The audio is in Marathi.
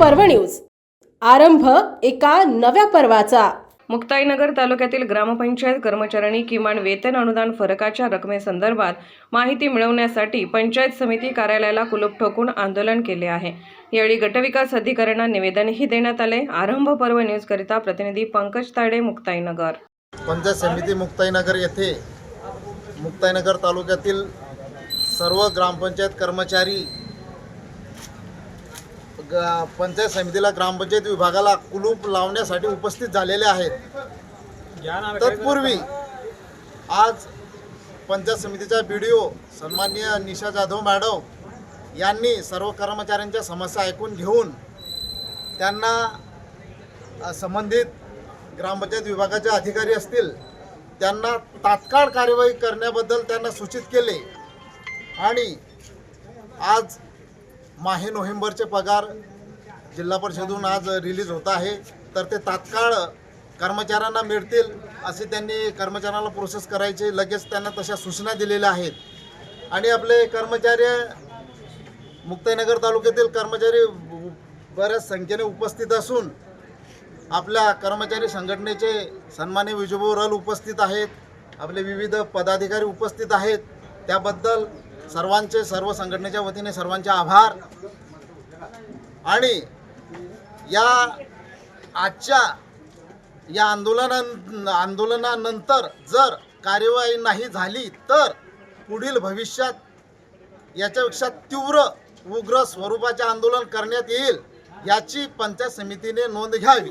पर्व न्यूज. आरंभ एका नव्या पर्वाचा. मुक्ताईनगर तालुक्यातील ग्रामपंचायत कर्मचाऱ्यांनी किमान वेतन अनुदान फरकाच्या रकमेसंदर्भात माहिती मिळवण्यासाठी पंचायत समिती कार्यालयाला कुलूप ठोकून आंदोलन केले आहे. यावेळी गटविकास अधिकाऱ्यांना निवेदनही देण्यात आले. आरंभ पर्व न्यूजकरिता प्रतिनिधी पंकज ताडे मुक्ताईनगर. पंचायत समिती मुक्ताईनगर येथे मुक्ताईनगर तालुक्यातील सर्व ग्रामपंचायत कर्मचारी ग- पंचायत समितीला ग्रामपंचायत विभागाला कुलूप लावण्यासाठी उपस्थित झालेले आहेत. तत्पूर्वी आज पंचायत समितीच्या बी डी ओ सन्माननीय निशा जाधव मॅडम यांनी सर्व कर्मचाऱ्यांच्या समस्या ऐकून घेऊन त्यांना संबंधित ग्रामपंचायत विभागाचे अधिकारी असतील त्यांना तात्काळ कार्यवाही करण्याबद्दल त्यांना सूचित केले. आणि आज माहे नोव्हेंबरचे पगार जिल्हा परिषदून आज रिलीज होत आहे. तर ते तात्काळ कर्मचाऱ्यांना मिळतील असे त्यांनी कर्मचाऱ्यांना प्रोसेस करायचे. लगेच त्यांना तशा सूचना दिलेल्या आहेत. आणि आपले कर्मचारी मुक्ताईनगर तालुक्यातील कर्मचारी बऱ्याच संख्येने उपस्थित असून आपल्या कर्मचारी संघटनेचे सन्मान्य विजयभाऊ रल उपस्थित आहेत. आपले विविध पदाधिकारी उपस्थित आहेत. त्याबद्दल सर्वांचे सर्व संघटनेच्या वतीने सर्वांचे आभार. आणि या आजच्या या आंदोलना आंदोलनानंतर जर कार्यवाही नाही झाली तर पुढील भविष्यात याच्यापेक्षा तीव्र उग्र स्वरूपाचे आंदोलन करण्यात येईल याची पंचायत समितीने नोंद घ्यावी.